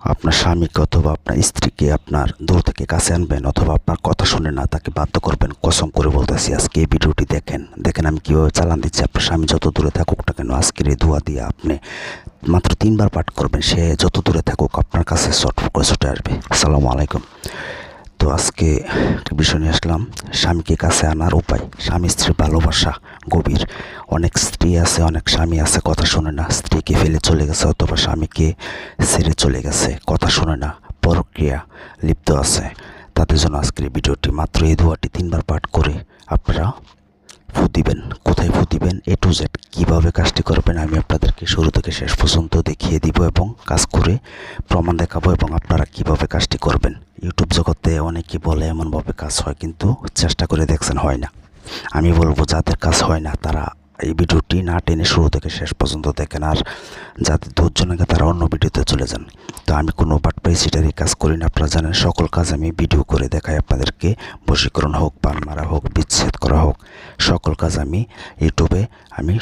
আপনার স্বামীকে অথবা আপনার স্ত্রীকে আপনার দূর থেকে কাছে আনবেন অথবা আপনার কথা শুনে না তাকে বাধ্য করবেন, কসম করে বলতেছি, আজকে এই ভিডিওটি দেখেন। দেখেন আমি কীভাবে চালান দিচ্ছি, আপনার স্বামী যত দূরে থাকুক না কেন, আজকের এই দোয়া দিয়ে আপনি মাত্র তিনবার পাঠ করবেন, সে যত দূরে থাকুক আপনার কাছে শর্ট করে ছুটে আসবে। আসসালামু আলাইকুম। আজকে একটা আসলাম। স্বামীকে কাছে আনার উপায়। স্বামী স্ত্রীর ভালোবাসা গভীর। অনেক স্ত্রী আছে, অনেক স্বামী আছে, কথা শোনে না। স্ত্রীকে ফেলে চলে গেছে অথবা স্বামীকে ছেড়ে চলে গেছে, কথা শোনে না। পরক্রিয়া লিপ্ত আছে। তাদের জন্য আজকের ভিডিওটি মাত্র এই দোয়াটি তিনবার পাঠ করে আপনারা ফু দিবেন। কোথায় ফু দিবেন? এ টু জেড কীভাবে কাজটি করবেন? আমি আপনাদেরকে শুরু থেকে শেষ পর্যন্ত দেখিয়ে দিব এবং কাজ করে প্রমাণ দেখাবো এবং আপনারা কীভাবে কাজটি করবেন। ইউটিউব অনেকে বলে, এমনভাবে কাজ হয়, কিন্তু চেষ্টা করে দেখছেন হয় না। আমি বলব, যাদের কাজ হয় না, তারা এই ভিডিওটি না টেনে শুরু থেকে শেষ পর্যন্ত দেখেন, আর যাদের ধৈর্য নাকি তারা অন্য ভিডিওতে চলে যান। তো আমি কোনো বাটপাই সিটারি কাজ করি না, আপনারা জানেন, সকল কাজ আমি ভিডিও করে দেখাই আপনাদেরকে, বশীকরণ হোক পান মারা হোক, বিচ্ছেদ করা হোক, সকল কাজ আমি ইউটিউবে আমি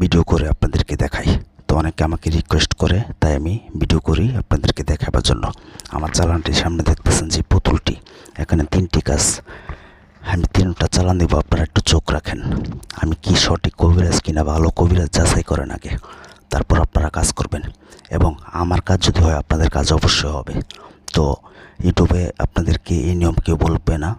ভিডিও করে আপনাদেরকে দেখাই। অনেকে আমাকে রিকোয়েস্ট করে, তাই আমি ভিডিও করি আপনাদেরকে দেখাবার জন্য। আমার চালানটির সামনে দেখতেছেন যে পুতুলটি। এখানে তিনটি কাজ। আমি তিনটা চালান দেবো, আপনারা একটু চোখ রাখেন। আমি কি সঠিক কবিরাজ কিনা ভালো কবিরাজ যাচাই করেন আগে। তারপর আপনারা কাজ করবেন। এবং আমার কাজ যদি হয়, আপনাদের কাজ অবশ্যই হবে। তো ইউটিউবে আপনাদেরকে এই নিয়ম কেউ বলবে না।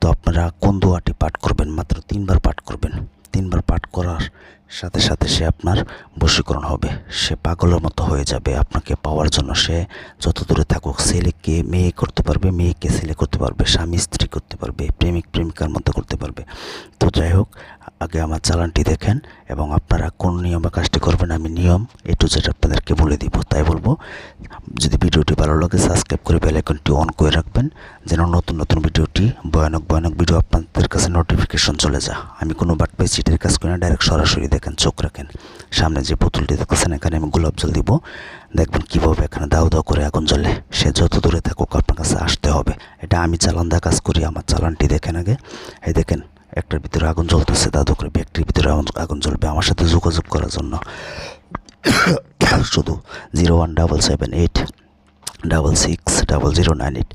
তো আপনারা কোন দোয়াটি পাঠ করবেন? মাত্র তিনবার পাঠ করবেন। তিনবার পাঠ করার সাথে সাথে সে আপনার বশীকরণ হবে। সে পাগলের মতো হয়ে যাবে। আপনাকে পাওয়ার জন্য সে যত দূরে থাকুক, ছেলেকে, মেয়ে করতে পারবে, মেয়েকে ছেলে করতে পারবে, স্বামী, স্ত্রী করতে পারবে, প্রেমিক, প্রেমিকার মতো করতে পারবে। তো যাই হোক আগে আমার চালানটি দেখেন এবং আপনারা কোন নিয়মে কাজটি করবেন, আমি নিয়ম এ টু জেড আপনাদেরকে বলে দিব। তাই বলব, যদি ভিডিওটি ভালো লাগে সাবস্ক্রাইব করে বেল আইকনটি অন করে রাখবেন, যেন নতুন নতুন ভিডিওটি, ভয়ানক ভয়ানক ভিডিও আপনাদের কাছে নোটিফিকেশন চলে যা আমি কোনো বাট পাই সিটের কাজ করি না ডাইরেক্ট সরাসরি দেখেন, চোখ রাখেন। সামনে যে পুতুলটি দেখতেছেন, এখানে আমি গোলাপ জল দিব। দেখবেন কীভাবে এখানে দাও দাও করে আগুন জ্বলে। সে যত দূরে থাকুক, আপনার কাছে আসতে হবে। এটা আমি চালান দা কাজ করি, আমার চালানটি দেখেন আগে। এই দেখেন একটার ভিতরে আগুন জ্বলতেছে দাদু করে ব্যক্তির ভিতরে আগুন জ্বলবে। আমার সাথে যোগাযোগ করার জন্য। শুধু zero one double seven eight double six double zero nine eight.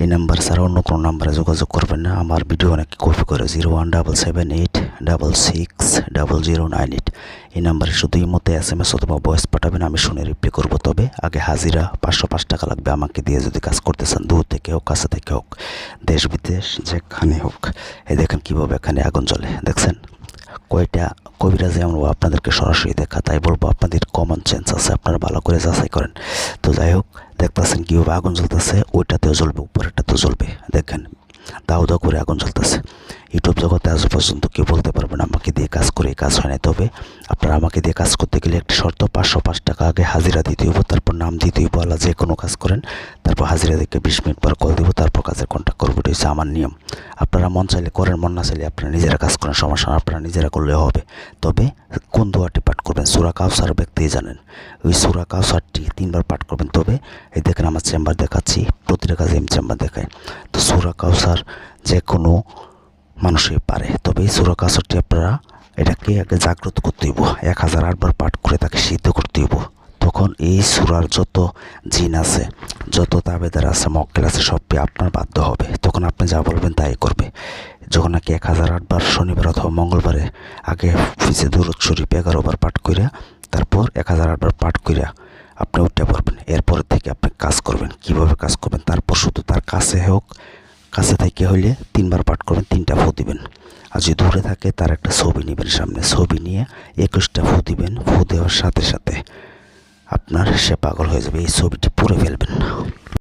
এই নাম্বার ছাড়া অন্য কোনো নাম্বারে যোগাযোগ করবেন না। আমার ভিডিও অনেক কপি করে zero one double seven eight double six double zero nine eight এই নাম্বারে শুধু মতো এস এম এস অথবা ভয়েস পাঠাবেন, আমি শুনে রিপ্লাই করব। তবে আগে হাজিরা, পাঁচশো পাঁচ টাকা লাগবে আমাকে দিয়ে যদি কাজ করতে চান, দূর থেকে হোক, কাছে থেকে হোক, দেশ বিদেশ, যেখানে হোক। এই দেখেন কীভাবে এখানে আগুন জ্বলে। দেখছেন? কয়টা কবিরাজ এমন আপনাদেরকে সরাসরি দেখা, তাই বলব আপনাদের কমন সেন্স আছে, আপনারা ভালো করে যাচাই করেন। তো যাই হোক, দেখতেছেন কীভাবে আগুন জ্বলতেছে, ওইটাতেও জ্বলবে, উপরেরটাতেও জ্বলবে। দেখেন, দাও দাও করে আগুন জ্বলতেছে। ইউটিউব জগতে আজ পর্যন্ত কেউ বলতে পারবেন আমাকে দিয়ে কাজ করে কাজ হয় না তবে আপনারা আমাকে দিয়ে কাজ করতে গেলে একটি শর্ত, পাঁচশো পাঁচ টাকা আগে হাজিরা দিতে হইব তারপর নাম দিতে হইব আল্লাহ যে কোনো কাজ করেন, তারপর হাজিরা দিকে বিশ মিনিট পর কল দিব, তারপর কাজের কন্ট্যাক্ট করব, এটা হচ্ছে আমার নিয়ম। আপনারা মন চাইলে করেন, মন না চাইলে আপনারা নিজেরা কাজ করেন, সমস্যা আপনারা নিজেরা করলে হবে। তবে কোন দোয়াটি পাঠ করবেন, সুরা কাউসার ব্যক্তিই জানেন। ওই সুরা কাউসারটি তিনবার পাঠ করবেন, তবে এই দেখেন আমার চেম্বার দেখাচ্ছি, প্রতিটা কাজে আমি চেম্বার দেখাই। তো সুরা কাউসার যে কোনো মানুষই পারে। তবে এই সুরা কাউসারটি আপনারা এটাকে আগে জাগ্রত করতে হইব। এক হাজার আটবার পাঠ করে তাকে সিদ্ধ করতে হইব। তখন এই সুরার যত জিন আছে, যত তাবেদার আছে, মক্কেল আছে, সবই আপনার বাধ্য হবে। তখন আপনি যা বলবেন তাই করবে। যখন নাকি এক হাজার আটবার শনিবার অথবা মঙ্গলবারে আগে ফিজে দূরত শরীফ এগারো বার পাঠ করিয়া তারপর এক হাজার আটবার পাঠ করিয়া আপনি উঠে পড়বেন। এরপর থেকে আপনি কাজ করবেন। কীভাবে কাজ করবেন? তারপর শুধু তার কাছে হোক কাছে থেকে হইলে তিনবার পাঠ করবেন, তিনটা ফু দিবেন। আর যদি দূরে থাকে তার একটা ছবি নেবেন সামনে। ছবি নিয়ে একুশটা ফু দিবেন, ফু দেওয়ার সাথে সাথে আপনার সে পাগল হয়ে যাবে, এই ছবিটি পরে ফেলবেন।